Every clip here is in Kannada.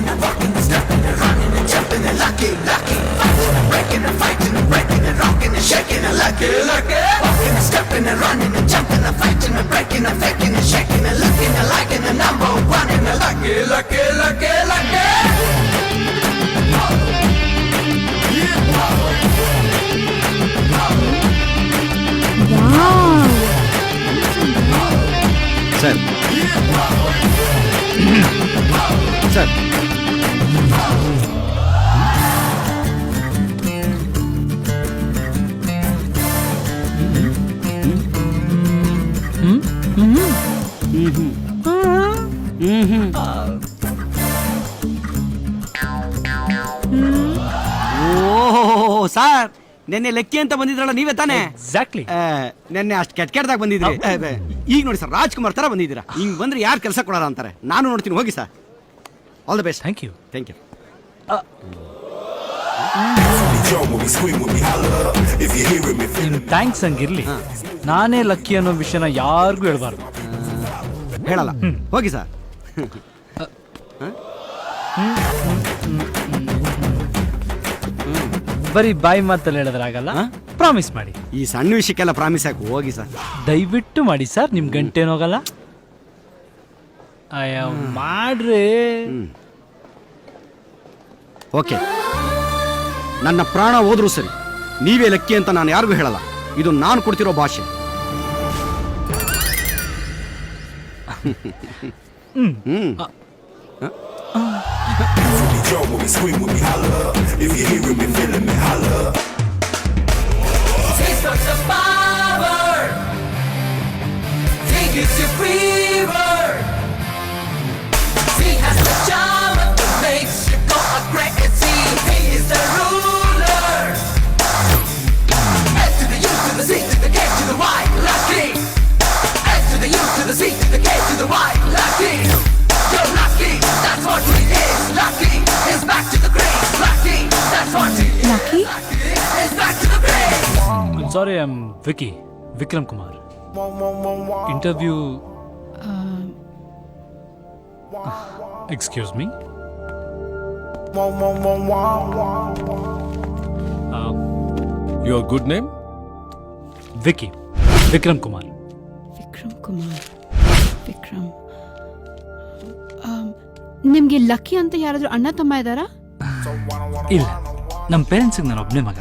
rocking and rocking and stepping and running and jumping and lucky, lucky. And breaking and fighting and breaking and rocking and shaking and lucky, lucky. Walking and stepping and running and jumping and fighting and breaking and faking and shaking and looking and liking and number one and lucky, lucky, lucky, lucky. lucky. Sir O sir. ನಿನ್ನೆ ಲೆಕ್ಕಿ ಅಂತ ಬಂದಿದ್ರಲ್ಲ ನೀವೇ ತಾನೆ? ಎಕ್ಸಾಕ್ಟ್ಲಿ ನೆನ್ನೆ ಅಷ್ಟು ಕೆಟ್ಟ ಕೆಟ್ಟದಾಗ ಬಂದಿದ್ರಿ ಈಗ ನೋಡಿ ಸರ್ ರಾಜ್ಕುಮಾರ್ ತರ ಬಂದಿದ್ದೀರಾ? ಹಿಂಗ್ ಬಂದ್ರೆ ಯಾರು ಕೆಲಸ ಕೊಡೋಣ ಅಂತಾರೆ? ನಾನು ನೋಡ್ತೀನಿ ಹೋಗಿ sir. All the best thank you thank you ನಿಮ್ ಥ್ಯಾಂಕ್ಸ್ ಹಂಗಿರ್ಲಿ. ನಾನೇ ಲಕ್ಕಿ ಅನ್ನೋ ವಿಷಯನ ಯಾರಿಗೂ ಹೇಳ್ಬಾರ್ದು. ಹೇಳಲ್ಲ. ಹೋಗಿ ಸರ್. ಬರೀ ಬಾಯಿ ಮಾತಲ್ಲಿ ಹೇಳಿದ್ರಾಗಲ್ಲ? ಪ್ರಾಮಿಸ್ ಮಾಡಿ. ಈ ಸಣ್ಣ ವಿಷಯಕ್ಕೆಲ್ಲ ಪ್ರಾಮಿಸ್ ಹಾಕು. ಹೋಗಿ ಸರ್. ದಯವಿಟ್ಟು ಮಾಡಿ ಸರ್ ನಿಮ್ ಗಂಟೆನೋಗಲ್ಲ ಅಯ್ಯ ಮಾಡ್ರಿ. ಓಕೆ. ನನ್ನ ಪ್ರಾಣ ಹೋದ್ರು ಸರಿ. ನೀವೇ ಲೆಕ್ಕಿ ಅಂತ ನಾನು ಯಾರಿಗೂ ಹೇಳಲ್ಲ. ಇದು ನಾನು ಕೊಡ್ತಿರೋ ಭಾಷೆ. ಹ್ಮ್. Taste sorry I am Vicky Vikram Kumar interview excuse me Your good name? Vicky Vikram Kumar Vikram Kumar Vikram am, ನಿಮ್ಗೆ ಲಕ್ಕಿ ಅಂತ ಯಾರಾದ್ರೂ ಅಣ್ಣ ತಮ್ಮ ಇದ್ದಾರಾ? ಇಲ್ಲ. ನಮ್ಮ ಪೇರೆಂಟ್ಸಿಗೆ ನಾನು ಒಬ್ಬನೇ ಮಗ.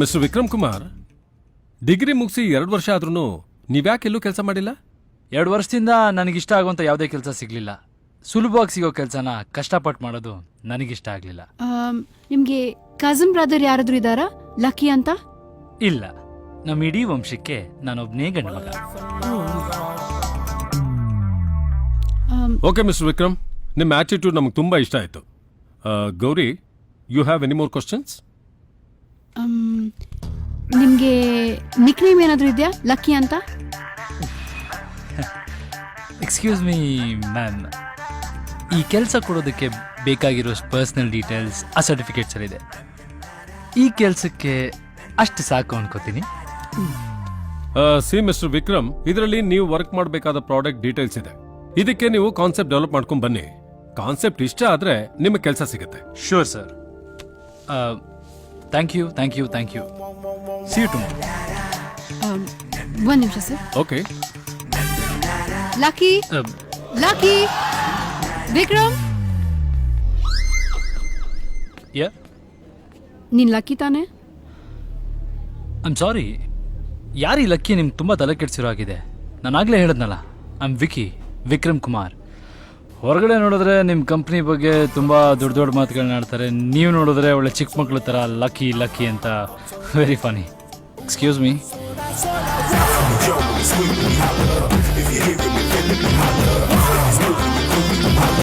ಮಿಸ್ಟರ್ ವಿಕ್ರಮ್ ಕುಮಾರ್ ಡಿಗ್ರಿ ಮುಗಿಸಿ ಎರಡು ವರ್ಷ ಆದ್ರೂ ನೀವ್ಯಾಕೆ ಎಲ್ಲೂ ಕೆಲಸ ಮಾಡಿಲ್ಲ? ಎರಡು ವರ್ಷದಿಂದ ನನಗಿಷ್ಟ ಆಗುವಂಥ ಯಾವುದೇ ಕೆಲಸ ಸಿಗಲಿಲ್ಲ. ಸುಲಭವಾಗಿ ಸಿಗೋ ಕೆಲಸನ ಕಷ್ಟಪಟ್ಟು ಮಾಡೋದು ನನಗಿಷ್ಟ ಆಗಲಿಲ್ಲ. ಆಮ್, ನಿಮ್ಗೆ ಕಸಮ್ ಬ್ರದರ್ ಯಾರಾದ್ರೂ ಇದ್ದಾರಾ? ಲಕ್ಕಿ ಅಂತ? ಇಲ್ಲ. ನಮ್ಮ ಇಡೀ ವಂಶಕ್ಕೆ ನಾನೊಬ್ಬನೇ ಗಂಡು ಮಗ. ಓಕೆ ಮಿಸ್ಟರ್ ವಿಕ್ರಮ್ ನಿಮ್ಮ ಆಟಿಟ್ಯೂಡ್ ನಮ್ಗೆ ತುಂಬ ಇಷ್ಟ ಆಯಿತು. Gowri you have any more questions am, ನಿಮ್ಗೆ ನಿಕ್ ನೇಮ್ ಏನಾದರೂ ಇದೆಯಾ? ಲಕ್ಕಿ ಅಂತ? ಎಕ್ಸ್ಕ್ಯೂಸ್ ಮೀ ಮ್ಯಾಮ್ ಈ ಕೆಲಸ ಕೊಡೋದಕ್ಕೆ ಬೇಕಾಗಿರೋ ಪರ್ಸ್ನಲ್ ಡೀಟೇಲ್ಸ್ ಆ ಸರ್ಟಿಫಿಕೇಟ್ಸ್ ಇದೆ. ಈ ಕೆಲಸಕ್ಕೆ ಅಷ್ಟು ಸಾಕು ಅನ್ಕೋತೀನಿ. ಸಿ ಮಿಸ್ಟರ್ ವಿಕ್ರಮ್ ಇದರಲ್ಲಿ ನೀವು ವರ್ಕ್ ಮಾಡಬೇಕಾದ ಪ್ರಾಡಕ್ಟ್ ಡೀಟೇಲ್ಸ್ ಇದೆ. ಇದಕ್ಕೆ ನೀವು ಕಾನ್ಸೆಪ್ಟ್ ಡೆವಲಪ್ ಮಾಡ್ಕೊಂಡು ಬನ್ನಿ. ಕಾನ್ಸೆಪ್ಟ್ ಇಷ್ಟ ಆದರೆ ನಿಮಗೆ ಕೆಲಸ ಸಿಗುತ್ತೆ. Sure sir thank you thank you thank you see you tomorrow ಒಂದು ನಿಮಿಷ sir okay Lucky Lucky Vikram ಯಾ ನೀನ್ ಲಕ್ಕಿ ತಾನೆ ಐಮ್ ಸಾರಿ ಯಾರೀ ಲಕ್ಕಿ ನಿಮ್ಗೆ ತುಂಬ ತಲೆ ಕೆಡ್ಸಿರೋ ಆಗಿದೆ ನಾನು ಆಗಲೇ ಹೇಳಿದ್ನಲ್ಲ. ಐಮ್ ವಿಕಿ ವಿಕ್ರಮ್ ಕುಮಾರ್ ಹೊರಗಡೆ ನೋಡಿದ್ರೆ ನಿಮ್ಮ ಕಂಪ್ನಿ ಬಗ್ಗೆ ತುಂಬ ದೊಡ್ಡ ದೊಡ್ಡ ಮಾತುಗಳನ್ನ ಆಡ್ತಾರೆ ನೀವು ನೋಡಿದ್ರೆ ಒಳ್ಳೆ ಚಿಕ್ಕ ಮಕ್ಕಳ ಥರ ಲಕ್ಕಿ ಲಕ್ಕಿ ಅಂತ ವೆರಿ ಫನಿ ಎಕ್ಸ್ಕ್ಯೂಸ್ ಮೀ